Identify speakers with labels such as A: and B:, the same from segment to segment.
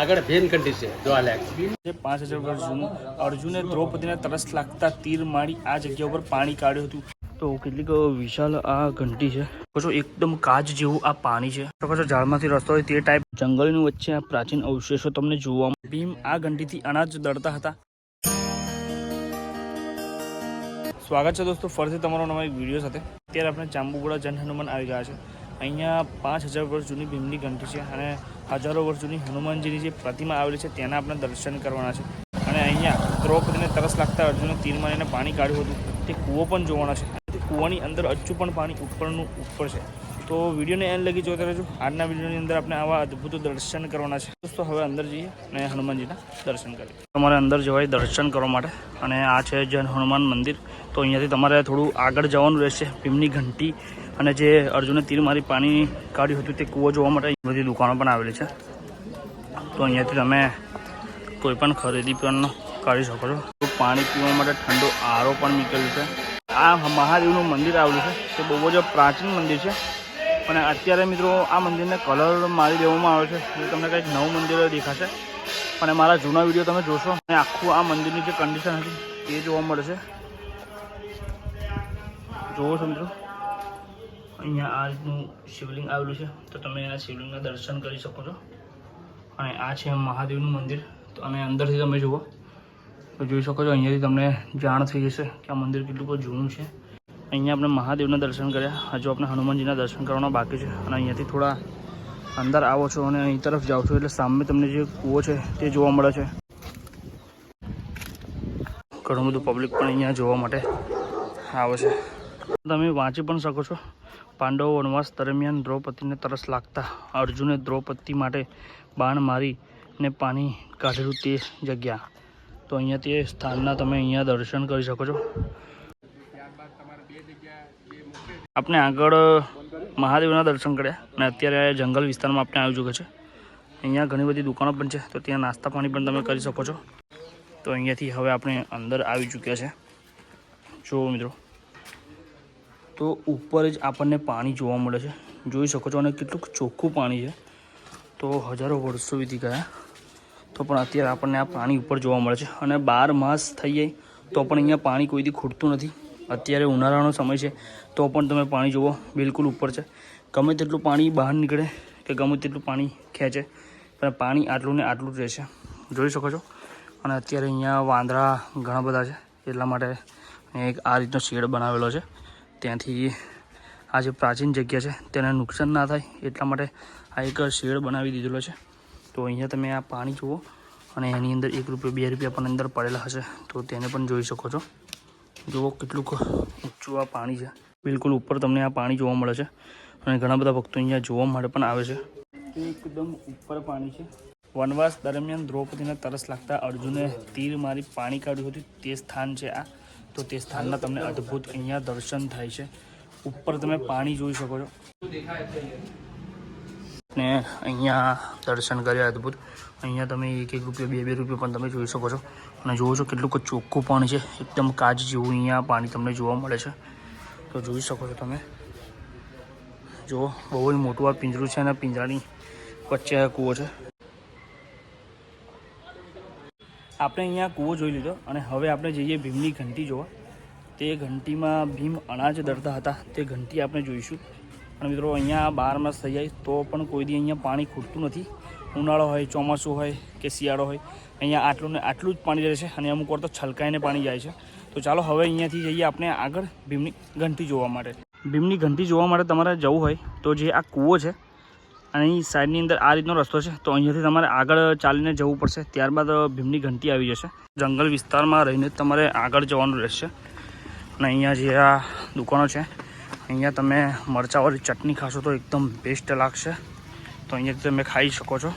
A: આગળ ભેન કંઠી છે
B: પાંચ હજાર વર્ષ જૂનું અર્જુને દ્રૌપદીને તરસ લાગતા તીર મારી આ જગ્યા ઉપર પાણી કાઢ્યું હતું. તો કેટલીક વિશાલ આ ઘંટી છે. જો એકદમ કાચ જેવું આ પાણી છે. તો કશો ઝાડમાંથી રસ્તો હોય તે ટાઈપ જંગલની વચ્ચે આ પ્રાચીન અવશેષો તમને જોવા ભીમ આ ઘંટીથી અનાજ દળતા હતા. સ્વાગત છે દોસ્તો ફરીથી તમારો નવા એક વીડિયો સાથે. અત્યારે આપણે જાંબુગોડા જન હનુમાન આવી ગયા છે. અહીંયા પાંચ હજાર વર્ષ જૂની ભીમની ઘંટી છે અને હજારો વર્ષ જૂની હનુમાનજીની જે પ્રતિમા આવેલી છે તેના આપણે દર્શન કરવાના છે. અને અહીંયા દ્રૌપદીને તરસ લાગતા અર્જુને તીર મારીને પાણી કાઢ્યું હતું. તે કૂવો પણ જોવાના છે. તે કૂવાની અંદર હજુ પણ પાણી ઉપરનું ઉપર છે. તો વિડીયોને એન લગી જોતા રહેજો. આજના વિડીયોની અંદર આપણે આવા અદ્ભુત દર્શન કરવાના છે. દોસ્તો, હવે અંદર જઈએ અને હનુમાનજીના દર્શન કરીએ. તમારે અંદર જવાય દર્શન કરવા માટે. અને આ છે જૈન હનુમાન મંદિર. તો અહીંયાથી તમારે થોડું આગળ જવાનું રહેશે. ભીમની ઘંટી અને જે અર્જુને તીર મારી પાણી કાઢ્યું હતું તે કૂવો જોવા માટે બધી દુકાનો પણ આવેલી છે. તો અહીંયાથી તમે કોઈ પણ ખરીદી પણ કરી શકો છો. પાણી પીવા માટે ઠંડો આરો પણ નીકળ્યું છે. આ મહાદેવનું મંદિર આવેલું છે. તે બહુ જ પ્રાચીન મંદિર છે. અને અત્યારે મિત્રો આ મંદિરને કલર મારી દેવામાં આવે છે. એટલે તમને કંઈક નવું મંદિર દેખાશે. અને મારા જૂના વીડિયો તમે જોશો. અને આખું આ મંદિરની જે કન્ડિશન હતી તે જોવા મળે છે. જોવો છો મિત્રો. અહીંયા આ રીતનું શિવલિંગ આવેલું છે. તો તમે આ શિવલિંગના દર્શન કરી શકો છો. અને આ છે મહાદેવનું મંદિર. તો અને અંદરથી તમે જુઓ. તો જોઈ શકો છો, અહીંયાથી તમને જાણ થઈ જશે કે આ મંદિર કેટલું બધું જૂનું છે. અહીંયા આપણે મહાદેવના દર્શન કર્યા. હજુ આપણે હનુમાનજીના દર્શન કરવાના બાકી છે. અને અહીંયાથી થોડા અંદર આવો છો અને અહીં તરફ જાઓ છો. એટલે સામે તમને જે કૂવો છે તે જોવા મળે છે. ઘણું બધું પબ્લિક પણ અહીંયા જોવા માટે આવે છે. તમે વાંચી પણ શકો છો. પાંડવો વનવાસ દરમિયાન દ્રૌપદીને તરસ લાગતા અર્જુને દ્રૌપદી માટે બાણ મારીને પાણી કાઢેલું તે જગ્યા. તો અહીંયા તે સ્થાનના તમે અહીંયા દર્શન કરી શકો છો. આપણે આગળ મહાદેવના દર્શન કર્યા અને અત્યારે જંગલ વિસ્તારમાં આપણે આવી ચૂક્યા છે. અહીંયા ઘણી બધી દુકાનો પણ છે, તો ત્યાં નાસ્તા પાણી પણ તમે કરી શકો છો. તો અહીંયાથી હવે આપણે અંદર આવી ચૂક્યા છે. જુઓ મિત્રો. તો ઉપર જ આપણને પાણી જોવા મળે છે. જોઈ શકો છો અને કેટલું ચોખ્ખું પાણી છે. તો હજારો વર્ષો વીતી ગયા. તો પણ અત્યારે આપણને આ પાણી ઉપર જોવા મળે છે. અને બાર માસ થઈ જાય તો પણ અહીંયા પાણી કોઈથી ખૂટતું નથી. અત્યારે ઉનાળાનો સમય છે, તો પણ તમે પાણી જુઓ, બિલકુલ ઉપર છે. ગમે તેટલું પાણી બહાર નીકળે કે ગમે તેટલું પાણી ખેંચે, પણ પાણી આટલું ને આટલું જ રહેશે જોઈ શકો છો? અને અત્યારે અહીંયા વાંદરા ઘણા બધા છે, એટલા માટે એક આ રીતનો શેડ બનાવેલો છે. ત્યાંથી આ જે પ્રાચીન જગ્યા છે તેને નુકસાન ના થાય એટલા માટે આ એક શેડ બનાવી દીધેલો છે. તો અહીંયા તમે આ પાણી જુઓ અને એની અંદર એક રૂપિયા, બે રૂપિયા પણ અંદર પડેલા હશે. તો તેને પણ જોઈ શકો છો. જુઓ કેટલુંક ઊંચું આ પાણી છે. બિલકુલ ઉપર તમને આ પાણી જોવા મળે છે અને ઘણા બધા ભક્તો અહીંયા જોવા માટે પણ આવે છે. એકદમ ઉપર પાણી છે. વનવાસ દરમિયાન દ્રૌપદીને તરસ લાગતા અર્જુને તીર મારી પાણી કાઢ્યું હતું. તે સ્થાન છે આ. તો તે સ્થાનના તમને અદ્ભુત અહીંયા દર્શન થાય છે. ઉપર તમે પાણી જોઈ શકો છો. ને અહીંયા દર્શન કર્યા અદ્ભુત. અહીંયા તમે એક એક રૂપિયા, બે બે રૂપિયા પણ તમે જોઈ શકો છો. અને જુઓ છો કેટલું ચોખ્ખું પાણી છે. એકદમ કાચ જેવું અહીંયા પાણી તમને જોવા મળે છે. તો જોઈ શકો છો તમે. જુઓ, બહુ જ મોટું આ પિંજરું છે અને પિંજરાની વચ્ચે કૂવો છે. આપણે અહીંયા કૂવો જોઈ લીધો અને હવે આપણે જઈએ ભીમની ઘંટી જોવા. તે ઘંટીમાં ભીમ અનાજ દરતા હતા. તે ઘંટી આપણે જોઈશું. અને મિત્રો, અહીંયા બાર માસ થઈ જાય તો પણ કોઈ દી અહીંયા પાણી ખૂટતું નથી. ઉનાળો હોય, ચોમાસું હોય કે શિયાળો હોય, અહીંયા આટલું ને આટલું જ પાણી રહે છે અને અમુક વાર તો છલકાઈને પાણી જાય છે. તો ચાલો હવે અહીંયાથી જઈએ આપણે આગળ ભીમની ઘંટી જોવા માટે. ભીમની ઘંટી જોવા માટે તમારે જવું હોય તો જે આ કૂવો છે અને અહીં સાઈડની અંદર આ રીતનો રસ્તો છે. તો અહીંયાથી તમારે આગળ ચાલીને જવું પડશે. ત્યારબાદ ભીમની ઘંટી આવી જશે. જંગલ વિસ્તારમાં રહીને તમારે આગળ જવાનું રહેશે. અને અહીંયા જે આ દુકાનો છે, અહીંયા તમે મરચાંવાળી ચટણી ખાશો તો એકદમ બેસ્ટ લાગશે. તો અહીંયાથી તમે ખાઈ શકો છો.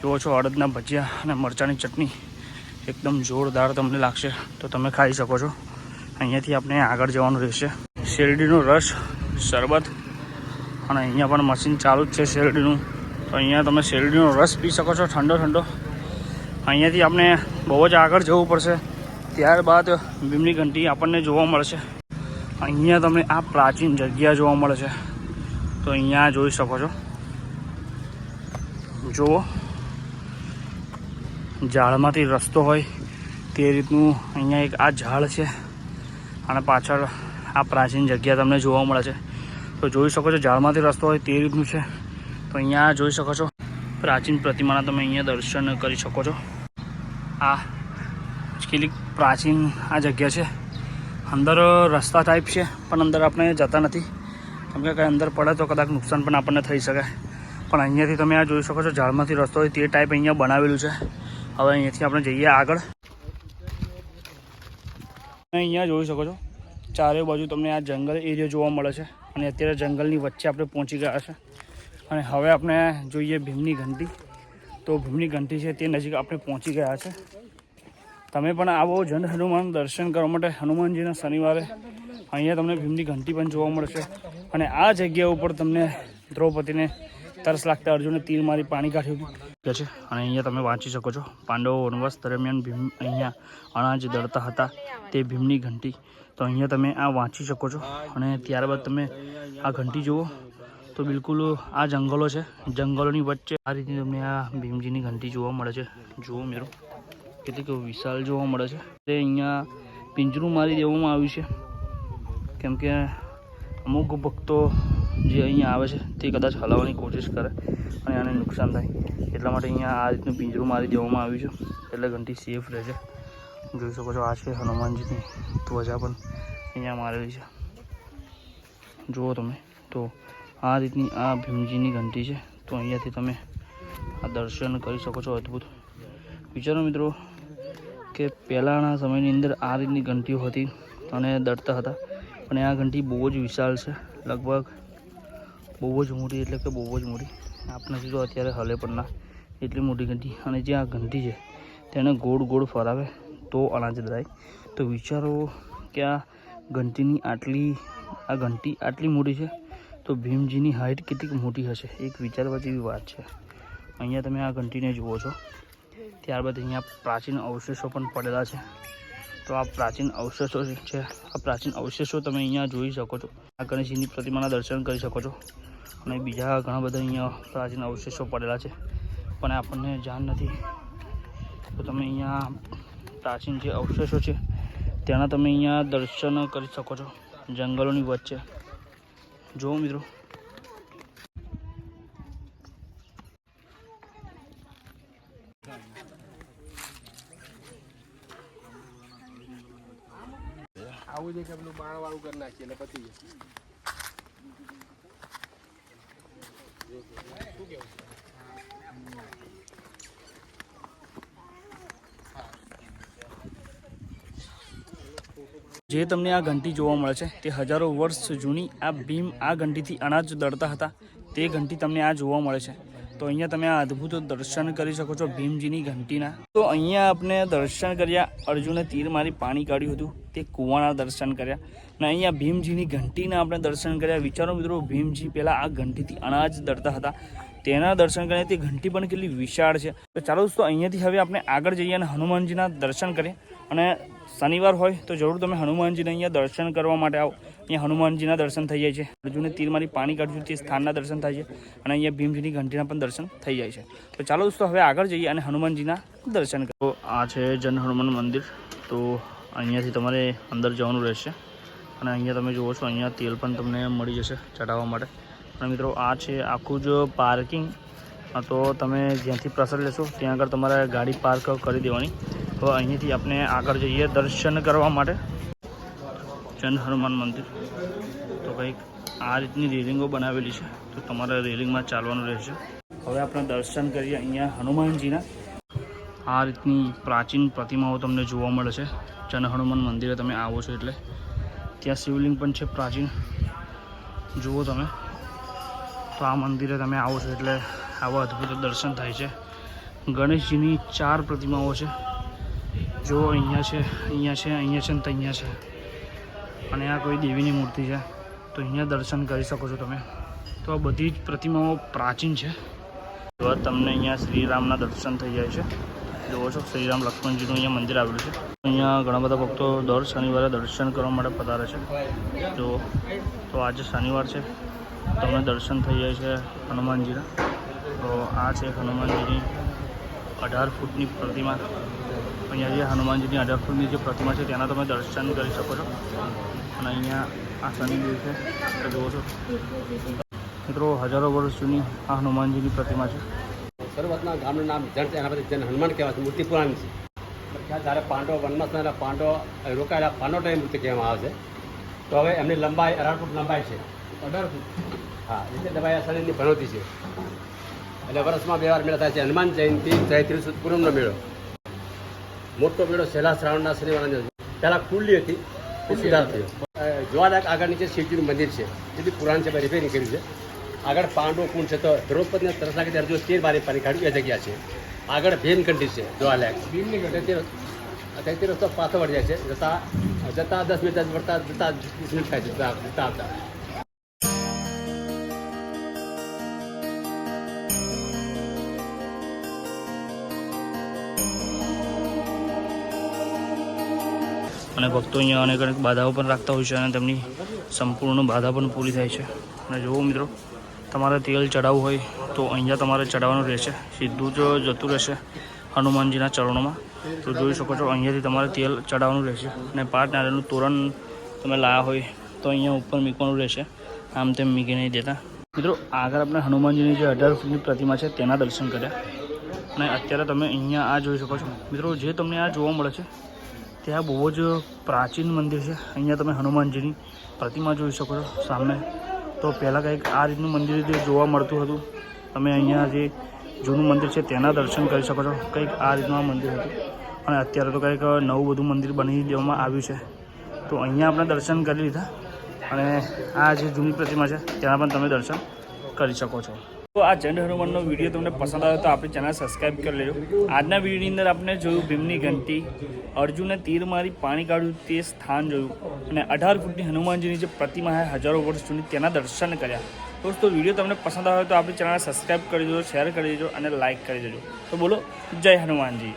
B: જુઓ છો અડદના ભજીયા અને મરચાંની ચટણી. એકદમ જોરદાર તમને લાગશે. તો તમે ખાઈ શકો છો. અહીંયાથી આપણે આગળ જવાનું રહેશે. શેરડીનો રસ, શરબત અને અહીંયા પણ મશીન ચાલુ જ છે શેરડીનું. તો અહીંયા તમે શેરડીનો રસ પી શકો છો ઠંડો ઠંડો. અહીંયાથી આપણે બહુ જ આગળ જવું પડશે. ત્યારબાદ ભીમની ઘંટી આપણને જોવા મળશે. અહીંયા તમને આ પ્રાચીન જગ્યા જોવા મળે છે. તો અહીંયા જોઈ શકો છો. જુઓ. ઝાડમાંથી રસ્તો હોય તે રીતનું અહીંયા એક આ ઝાડ છે. અને પાછળ આ પ્રાચીન જગ્યા તમને જોવા મળે છે. તો જોઈ શકો છો ઝાડમાંથી રસ્તો હોય તે રીતનું છે. તો અહીંયા જોઈ શકો છો, પ્રાચીન પ્રતિમાના તમે અહીંયા દર્શન કરી શકો છો. આ કેટલીક પ્રાચીન આ જગ્યા છે. અંદર રસ્તા ટાઈપ છે, પણ અંદર આપણે જતા નથી. કેમ કે કંઈ અંદર પડે તો કદાચ નુકસાન પણ આપણને થઈ શકે. પણ અહીંયાથી તમે આ જોઈ શકો છો ઝાડમાંથી રસ્તો હોય તે ટાઈપ અહીંયા બનાવેલું છે. હવે અહીંયાથી આપણે જઈએ આગળ. અહીંયા જોઈ શકો છો, ચારે બાજુ તમને આ જંગલ એરિયો જોવા મળે છે. અને અત્યારે જંગલની વચ્ચે આપણે પહોંચી ગયા છે. અને હવે આપણે જોઈએ ભીમની ઘંટી. તો ભીમની ઘંટી છે તે નજીક આપણે પહોંચી ગયા છે. તમે પણ આવો જન હનુમાન દર્શન કરવા માટે હનુમાનજીના શનિવારે અહીંયા તમને ભીમની ઘંટી પણ જોવા મળશે. અને આ જગ્યા ઉપર તમને દ્રૌપદીને તરસ લાગતા અર્જુને તીર મારી પાણી કાઢ્યું હતું છે. અને અહીંયા તમે વાંચી શકો છો, પાંડવો વનવાસ દરમિયાન ભીમ અહીંયા અનાજ દળતા હતા તે ભીમની ઘંટી. તો અહીંયા તમે આ વાંચી શકો છો. અને ત્યારબાદ તમે આ ઘંટી જુઓ. તો બિલકુલ આ જંગલો છે. જંગલોની વચ્ચે આ રીતની તમને આ ભીમજીની ઘંટી જોવા મળે છે. જુઓ મિત્રો કેટલીક વિશાળ જોવા મળે છે. તે અહીંયા પિંજરું મારી દેવામાં આવ્યું છે. કેમ કે અમુક ભક્તો જે અહીંયા આવે છે, તે કદાચ હલાવવાની કોશિશ કરે અને આને નુકસાન થાય. એટલા માટે અહીંયા આ રીતનું પિંજરું મારી દેવામાં આવ્યું છે. એટલે ઘંટી સેફ રહે છે જોઈ શકો છો, આ છે હનુમાનજીની ધ્વજા પણ અહીંયા મારેલી છે. જુઓ તમે, તો આ રીતની આ ભીમજીની ઘંટી છે, તો અહીંયાથી તમે આ દર્શન કરી શકો છો અદ્ભુત. વિચારો મિત્રો, કે પહેલાંના સમયની અંદર આ રીતની ઘંટીઓ હતી, અને દળતા હતા અને આ ઘંટી બહુ જ વિશાળ છે, લગભગ બહુ જ મોટી, એટલે કે બહુ જ મોટી. આપણાથી તો અત્યારે હલે પણ ના, એટલી મોટી ઘંટી, અને જે આ ઘંટી છે, તેને ગોળ ગોળ ફરાવે, તો અનાજ દરાય તો વિચારો કે આ ઘંટીની આટલી આ ઘંટી આટલી મોટી છે, તો ભીમજીની હાઇટ કેટલીક મોટી હશે? એક વિચારવા જેવી વાત છે. અહીંયા તમે આ ઘંટીને જુઓ છો. ત્યારબાદ અહીંયા પ્રાચીન અવશેષો પણ પડેલા છે. તો આ પ્રાચીન અવશેષો છે, આ પ્રાચીન અવશેષો તમે અહીંયા જોઈ શકો છો. આ ગણેશજીની પ્રતિમાના દર્શન કરી શકો છો. અને બીજા ઘણા બધા અહીંયા પ્રાચીન અવશેષો પડેલા છે. પણ આપણને જાણ નથી. તો તમે અહીંયા પ્રાચીન જે અવશેષો છે, તેના તમે અહીંયા દર્શન કરી શકો છો. જંગલોની વચ્ચે. જુઓ મિત્રો.
A: આવું છે કે પેલું બાણ વાળું કરી નાખીએ એટલે પતી જાય.
B: જે તમને આ ઘંટી જોવા મળે છે, તે હજારો વર્ષ જૂની આ ભીમ આ ઘંટીથી અનાજ દળતા હતા. તે ઘંટી તમને આ જોવા મળે છે. તો અહીંયા તમે આ અદ્ભુત દર્શન કરી શકો છો ભીમજીની ઘંટીના. તો અહીંયા આપણે દર્શન કર્યા. અર્જુને તીર મારી પાણી કાઢ્યું હતું. તે કૂવાના દર્શન કર્યા. અને અહીંયા ભીમજીની ઘંટીના આપણે દર્શન કર્યા. વિચારો મિત્રો, ભીમજી પહેલાં આ ઘંટીથી અનાજ દળતા હતા. તેના દર્શન કરીને તે ઘંટી પણ કેટલી વિશાળ છે. તો ચાલો દોસ્તો, અહીંયાથી હવે આપણે આગળ જઈએ અને હનુમાનજીના દર્શન કરીએ. અને શનિવાર હોય તો જરૂર તમે હનુમાનજીને અહીંયા દર્શન કરવા માટે આવો. અહીંયા હનુમાનજીના દર્શન થઈ જાય છે. અર્જુને તીરમાંથી પાણી કાઢ્યું તે સ્થાનના દર્શન થાય છે અને અહીંયા ભીમજીની ઘંટીના પણ દર્શન થઈ જાય છે. તો ચાલો દોસ્તો, હવે આગળ જઈએ અને હનુમાનજીના દર્શન કરો આ છે જન હનુમાન મંદિર. તો અહીંયાથી તમારે અંદર જવાનું રહેશે. અને અહીંયા તમે જુઓ છો, અહીંયા તેલ પણ તમને મળી જશે ચડાવવા માટે. અને મિત્રો, આ છે આખું જ પાર્કિંગ. તો તમે જ્યાંથી પ્રસાદ લેશો, ત્યાં આગળ તમારે ગાડી પાર્ક કરી દેવાની. તો અહીંથી આપણે આગળ જઈએ દર્શન કરવા માટે. જન હનુમાન મંદિર. તો કંઈક આ રીતની રેલિંગો બનાવેલી છે. તો તમારે રેલિંગમાં ચાલવાનું રહેશે. હવે આપણે દર્શન કરીએ અહીંયા હનુમાનજીના. આ રીતની પ્રાચીન પ્રતિમાઓ તમને જોવા મળે છે. જન હનુમાન મંદિરે તમે આવો છો એટલે. ત્યાં શિવલિંગ પણ છે પ્રાચીન. જુઓ તમે. તો આ મંદિરે તમે આવો છો એટલે આવા અદ્ભુત દર્શન થાય છે. ગણેશજીની ચાર પ્રતિમાઓ છે. જો અહીંયા છે અહીંયા છે અહીંયા છે ને તો અહીંયા છે. અને આ કોઈ દેવીની મૂર્તિ છે. તો અહીંયા દર્શન કરી શકો છો તમે. તો આ બધી જ પ્રતિમાઓ પ્રાચીન છે. તો તમને અહીંયા શ્રીરામના દર્શન થઈ જાય છે. જુઓ છો, શ્રીરામ લક્ષ્મણજીનું અહીંયા મંદિર આવેલું છે. અહીંયા ઘણા બધા ભક્તો દર શનિવારે દર્શન કરવા માટે પધારે છે. જુઓ, તો આજે શનિવાર છે, તમને દર્શન થઈ જાય છે હનુમાનજીના. તો આ છે હનુમાનજીની અઢાર ફૂટની પ્રતિમા. અહીંયા જે હનુમાનજીની અઢાર ફૂટની જે પ્રતિમા છે તેના તમે દર્શન કરી શકો છો. અને અહીંયા આ શનિદેવ છે જુઓ છો. મિત્રો હજારો વર્ષ જૂની આ હનુમાનજીની પ્રતિમા છે.
C: શરૂઆતના ગામનું નામ જન છે એના પછી જન હનુમાન કહેવાય છે મૂર્તિ પુરાણી છે. જ્યારે પાંડવ વનમાં થયેલા પાંડવ રોકાયેલા પાંડવો ટાઈમ મૂર્તિ કહેવામાં આવે છે. તો હવે એમની લંબાઈ અઢાર ફૂટ લંબાઈ છે.
A: અઢાર ફૂટ?
C: હા એટલે દબાઈ શરીરની ભણોતી છે. એટલે વર્ષમાં બે વાર મેળો થાય છે હનુમાન જયંતિ ચૈત્રી સુદ પૂનમનો મેળો મોટો મેળો સહેલા શ્રાવણના શનિવારના પહેલાં ખુલ્લી હતી એ સુધાર થયો જોવાલાયક આગળ નીચે શિવજીનું મંદિર છે જે બી પુરાણ છે રિપેરિંગ કર્યું છે આગળ પાંડવ કુંડ છે તો દ્રૌપદીને તરસ લાગે ત્યારે જો તેર બારી પાણી કાઢ્યું એ જગ્યા છે આગળ ભીમકંઠી છે જોવાલાયક તૈતી રસ્તો પાછો વળી જાય છે જતા જતા દસ મિનિટ વળતા જતા વીસ મિનિટ થાય છે જતા જતા આવતા
B: અને ભક્તો અહીંયા અનેક અનેક બાધાઓ પણ રાખતા હોય છે અને તેમની સંપૂર્ણ બાધા પણ પૂરી થાય છે. અને જુઓ મિત્રો, તમારે તેલ ચડાવવું હોય તો અહીંયા તમારે ચડાવવાનું રહેશે. સીધું જ જતું રહેશે હનુમાનજીના ચરણોમાં. તો જોઈ શકો છો, અહીંયાથી તમારે તેલ ચડાવવાનું રહેશે. અને પાટ નારિયેળનું તોરણ તમે લાયા હોય તો અહીંયા ઉપર મૂકવાનું રહેશે. આમ તેમ મૂકી નહીં દેતા. મિત્રો, આગળ આપણે હનુમાનજીની જે અઢાર ફૂટની પ્રતિમા છે તેના દર્શન કર્યા. અને અત્યારે તમે અહીંયા આ જોઈ શકો છો. મિત્રો, જે તમને આ જોવા મળે છે ત્યાં બહુ જ પ્રાચીન મંદિર છે. અહીંયા તમે હનુમાનજીની પ્રતિમા જોઈ શકો છો સામે. તો પહેલાં કંઈક આ રીતનું મંદિર જે જોવા મળતું હતું, તમે અહીંયા જે જૂનું મંદિર છે તેના દર્શન કરી શકો છો. કંઈક આ રીતનું આ મંદિર હતું. અને અત્યારે તો કંઈક નવું બધું મંદિર બની દેવામાં આવ્યું છે. તો અહીંયા આપણે દર્શન કરી લીધા. અને આ જે જૂની પ્રતિમા છે, તેના પણ તમે દર્શન કરી શકો છો. તો આ જન હનુમાનનો વીડિયો તમને પસંદ આવ્યો તો આપણી ચેનલ સબસ્ક્રાઈબ કરી લેજો. આજના વિડીયોની અંદર આપણે જોયું ભીમની ઘંટી, અર્જુને તીર મારી પાણી કાઢ્યું તે સ્થાન જોયું અને અઢાર ફૂટની હનુમાનજીની જે પ્રતિમા છે, હજારો વર્ષ જૂની તેના દર્શન કર્યા. દોસ્તો, વીડિયો તમને પસંદ આવ્યો તો આપણી ચેનલ સબસ્ક્રાઈબ કરી દેજો, શેર કરી દેજો અને લાઇક કરી દેજો. તો બોલો, જય હનુમાનજી.